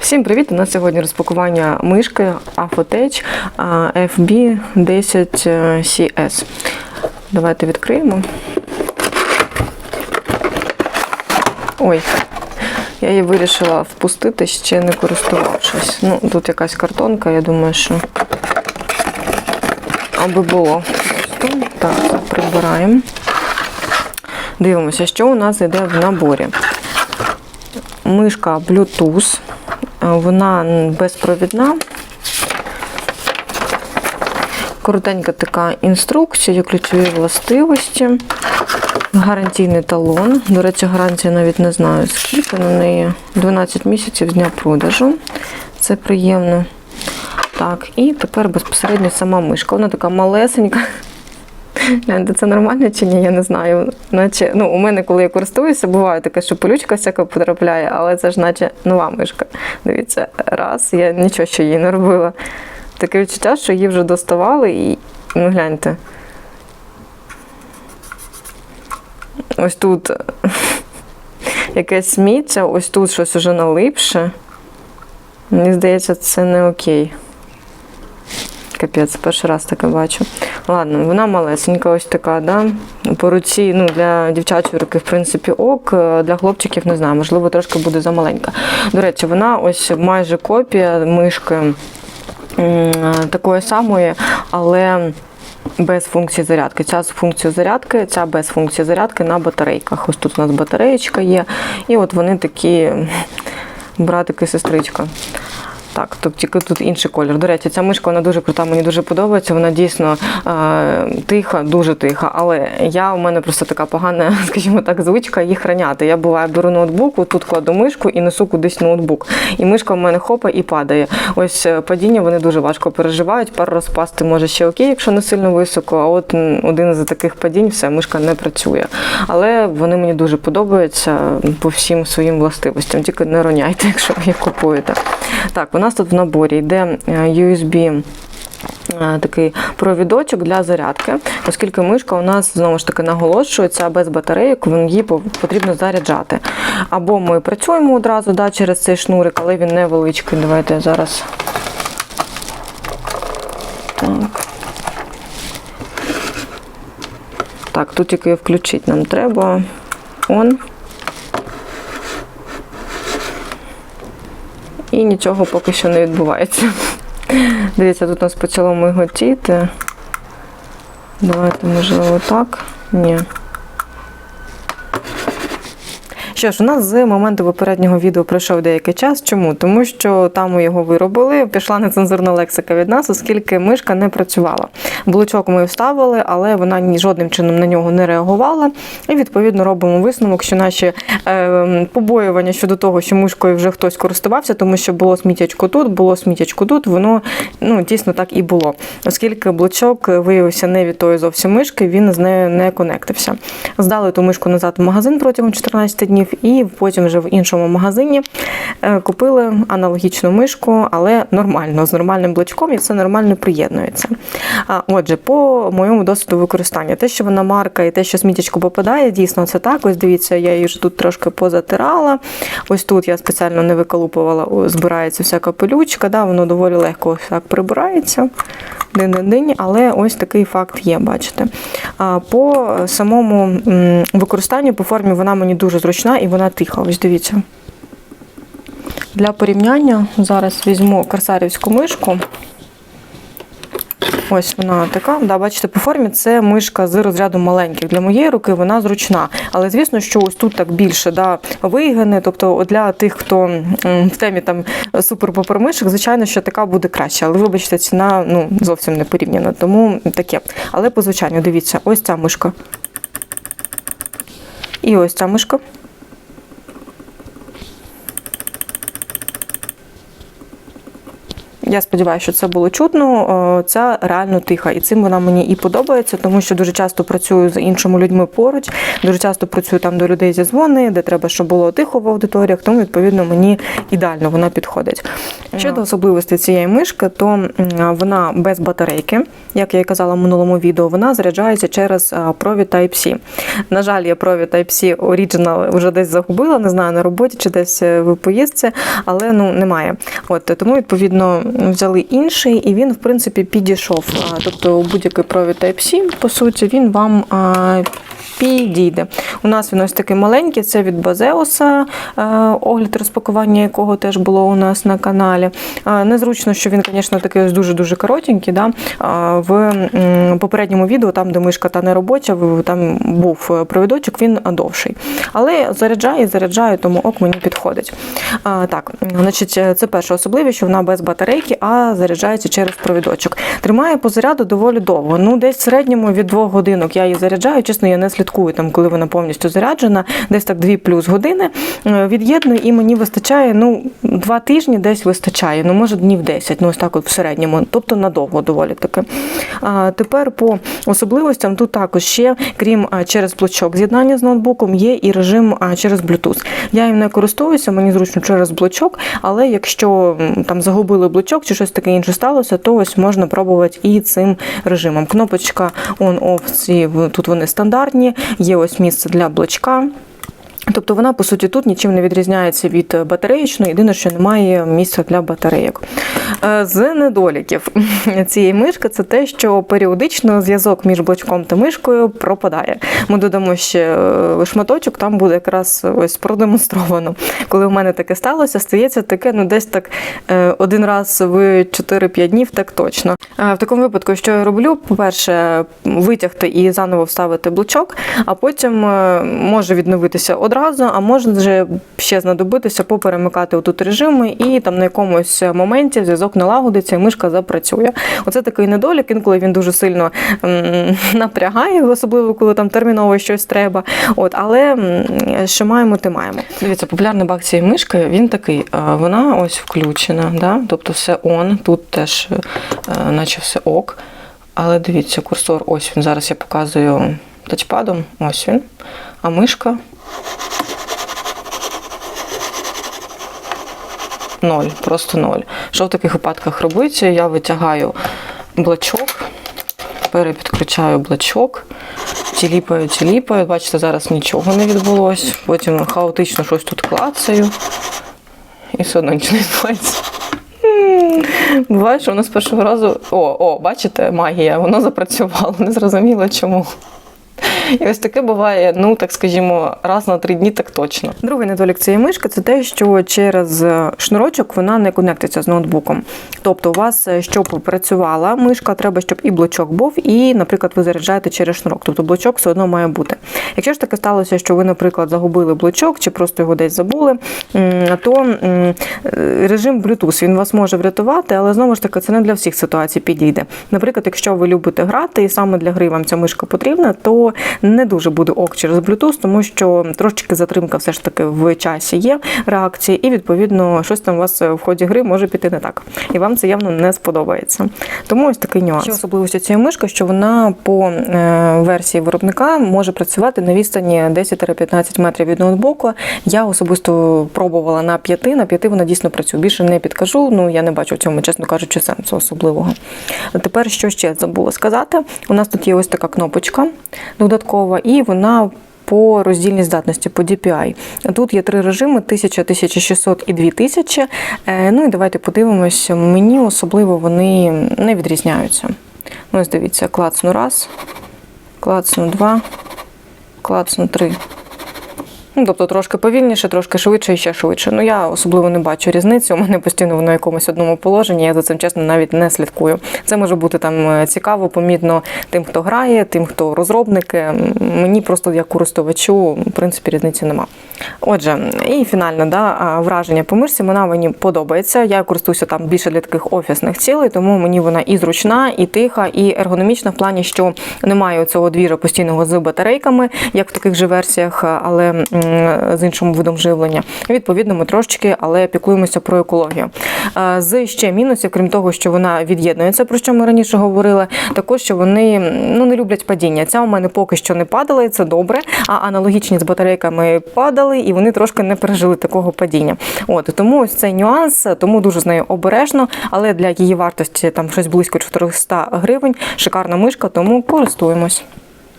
Всім привіт! У нас сьогодні розпакування мишки Afotech FB10CS. Давайте відкриємо. Ой, я її вирішила впустити, ще не користувавшись. Ну, тут якась картонка, я думаю, що аби було. Просто так, прибираємо. Дивимося, що у нас йде в наборі. Мишка Bluetooth, вона безпровідна. Коротенька така інструкція, ключові властивості, гарантійний талон. До речі, гарантія навіть не знаю, скільки на неї 12 місяців з дня продажу. Це приємно. Так, і тепер безпосередньо сама мишка. Вона така малесенька. Гляньте, це нормально чи ні, я не знаю. Наче, ну, у мене, коли я користуюся, буває таке, що полючка всяка потрапляє, але це ж наче нова мишка. Дивіться, раз, я нічого ще їй не робила. Таке відчуття, що її вже доставали і ну гляньте. Ось тут якесь сміття, ось тут щось уже налипше. Мені здається, це не окей. Капець, перший раз таке бачу. Ладно, вона малесенька, ось така, да? По руці, ну, для дівчачої руки, в принципі, ок. Для хлопчиків не знаю, можливо, трошки буде замаленька. До речі, вона ось майже копія мишки такої самої, але. Без функції зарядки. Ця з функцією зарядки, ця без функції зарядки на батарейках. Ось тут у нас батареєчка є. І от вони такі братики, сестричка. Так, тобто тут інший колір. До речі, ця мишка вона дуже крута, мені дуже подобається. Вона дійсно е, тиха, дуже тиха. Але я у мене просто така погана, скажімо так, звичка їх храняти. Я буває беру ноутбук, тут кладу мишку і несу кудись ноутбук. І мишка в мене хопа і падає. Ось е, падіння вони дуже важко переживають. Пару раз пасти може ще окей, якщо не сильно високо. А от один з таких падінь, все, мишка не працює. Але вони мені дуже подобаються по всім своїм властивостям. Тільки не роняйте, якщо ви їх купуєте. Так, нас тут в наборі йде е, USB. е, Такий провідочок для зарядки, оскільки мишка у нас знову ж таки наголошується без батарейок, її потрібно заряджати. Або ми працюємо одразу да, через цей шнурик, але він невеличкий. Давайте зараз. Так. Так, тут тільки включити нам треба. Он. І нічого поки що не відбувається. Дивіться, тут нас почало миготіти. Давайте, можливо, так. Ні. Що ж, у нас з моменту попереднього відео пройшов деякий час. Чому? Тому що там ми його виробили, пішла нецензурна лексика від нас, оскільки мишка не працювала. Блочок ми вставили, але вона ні жодним чином на нього не реагувала. І відповідно робимо висновок, що наші е, побоювання щодо того, що мишкою вже хтось користувався, тому що було сміттячко тут, було сміттячко тут, воно ну, дійсно так і було. Оскільки блочок виявився не від тої зовсім мишки, він з нею не конектився. Здали ту мишку назад в магазин протягом 14 днів, і потім вже в іншому магазині е, купили аналогічну мишку, але нормально, з нормальним блочком, і все нормально приєднується. Отже, по моєму досвіду використання, те, що вона марка і те, що сміттячко попадає, дійсно це так. Ось дивіться, я її вже тут трошки позатирала. Ось тут я спеціально не виколупувала, збирається всяка пилючка, да, воно доволі легко так прибирається. День-день, але ось такий факт є, бачите. По самому використанню, по формі вона мені дуже зручна і вона тиха. Ось дивіться. Для порівняння зараз візьму корсарівську мишку. Ось вона така. Да, бачите, по формі це мишка з розряду маленьких. Для моєї руки вона зручна. Але звісно, що ось тут так більше да, вигини. Тобто для тих, хто в темі там супер мишок, звичайно, що така буде краще. Але вибачте, ціна ну, зовсім не порівняна. Тому таке. Але по звичайню, дивіться, ось ця мишка. І ось ця мишка. Я сподіваюся, що це було чутно. О, Ця реально тиха, і цим вона мені і подобається, тому що дуже часто працюю з іншими людьми поруч, дуже часто працюю там до людей зі дзвони, де треба, щоб було тихо в аудиторіях. Тому відповідно мені ідеально вона підходить. Щодо особливостей цієї мишки, то вона без батарейки. Як я і казала в минулому відео, вона заряджається через провід Type-C. На жаль, я провід Type-C Original вже десь загубила, не знаю, на роботі чи десь е, в поїздці, але ну немає. От тому, відповідно, взяли інший, і він, в принципі, підійшов. Тобто будь-який провід Type-C, по суті, він вам підійде. У нас він ось такий маленький, це від Базеуса, е, огляд розпакування якого теж було у нас на каналі. Е, Незручно, що він, звісно, такий ось дуже-дуже коротенький. Да? В попередньому відео, там, де мишка та не робоча, там був е, провідочок, він довший. Але заряджає, заряджає, тому ок мені підходить. Так, значить, е, це перша особливість, що вона без батарейки, а заряджається через провідочок. Тримає по заряду доволі довго. Ну, десь в середньому від двох годинок я її заряджаю. Чесно, я не слідкую там, коли вона повністю заряджена, десь так 2 плюс години. Е, Від'єдную і мені вистачає ну, два тижні десь вистачає, ну може днів 10, ну ось так от в середньому, тобто надовго доволі таки. А, тепер по особливостям тут також ще, крім через блочок з'єднання з ноутбуком, є і режим через Bluetooth. Я їм не користуюся, мені зручно через блочок, але якщо там загубили блочок чи щось таке інше сталося, то ось можна пробувати і цим режимом. Кнопочка on-off, тут вони стандартні, є ось місце для блочка. Тобто вона, по суті, тут нічим не відрізняється від батареєчної, єдине, що немає місця для батарейок. Е, З недоліків цієї мишки це те, що періодично зв'язок між блочком та мишкою пропадає. Ми додамо ще е, шматочок, там буде якраз ось продемонстровано. Коли в мене таке сталося, стається таке, ну десь так е, один раз в 4-5 днів, так точно. В такому випадку, що я роблю, по-перше, витягти і заново вставити блочок, а потім може відновитися одразу, а може ще знадобитися поперемикати отут режими, і там на якомусь моменті зв'язок налагодиться, і мишка запрацює. Оце такий недолік, інколи він дуже сильно напрягає, особливо коли там терміново щось треба. От, але що маємо, те маємо. Дивіться, популярний баг цієї мишки він такий. е, Вона ось включена, да? тобто все on, тут теж, е, наче все ок. Але дивіться, курсор, ось він. Зараз я показую тачпадом, ось він. А мишка. Ноль, просто ноль. Що в таких випадках робиться? Я витягаю блочок, перепідключаю блочок, тіліпаю, тіліпаю. Бачите, зараз нічого не відбулось. Потім хаотично щось тут клацаю. І все одно нічого не відбувається. Буває, що воно з першого разу. О, о, бачите, магія, воно запрацювало, не зрозуміло чому. І ось таке буває, ну так скажімо, раз на три дні так точно. Другий недолік цієї мишки це те, що через е, шнурочок вона не конектиться з ноутбуком. Тобто, у вас, е, щоб працювала мишка, треба, щоб і блочок був, і, наприклад, ви заряджаєте через шнурок. Тобто блочок все одно має бути. Якщо ж таке сталося, що ви, наприклад, загубили блочок чи просто його десь забули, то е, режим Bluetooth він вас може врятувати, але знову ж таки це не для всіх ситуацій підійде. Наприклад, якщо ви любите грати, і саме для гри вам ця мишка потрібна, то не дуже буде ок через Bluetooth, тому що трошечки затримка все ж таки в часі є реакції, і відповідно щось там у вас в ході гри може піти не так. І вам це явно не сподобається. Тому ось такий нюанс. Ще особливості цієї мишки, що вона по е, версії виробника може працювати на відстані 10-15 метрів від ноутбуку. Я особисто пробувала на 5, на 5 вона дійсно працює. Більше не підкажу. Ну я не бачу в цьому, чесно кажучи, сенсу особливого. Тепер що ще забула сказати? У нас тут є ось така кнопочка додаткова, і вона. По роздільній здатності, по DPI. Тут є три режими: 1000, 1600 і 2000. Е, Ну і давайте подивимося. Мені особливо вони не відрізняються. Ну, ось дивіться, клацну раз, клацну два, клацну три. Ну, тобто трошки повільніше, трошки швидше і ще швидше. Ну я особливо не бачу різниці. У мене постійно воно в якомусь одному положенні. Я за цим чесно навіть не слідкую. Це може бути там е, цікаво, помітно тим, хто грає, тим, хто розробники. Мені просто як користувачу, в принципі, різниці нема. Отже, і фінальне да, враження по мишці, вона мені подобається. Я користуюся там більше для таких офісних цілей, тому мені вона і зручна, і тиха, і ергономічна в плані, що немає цього двіжа постійного з батарейками, як в таких же версіях, але з іншим видом живлення. І, Відповідно, ми трошечки, але піклуємося про екологію. З ще мінусів, крім того, що вона від'єднується, про що ми раніше говорили, також що вони ну не люблять падіння. Ця у мене поки що не падала, і це добре. А аналогічні з батарейками падали, і вони трошки не пережили такого падіння. От тому ось цей нюанс, тому дуже з нею обережно, але для її вартості там щось близько 400 гривень. Шикарна мишка, тому користуємось.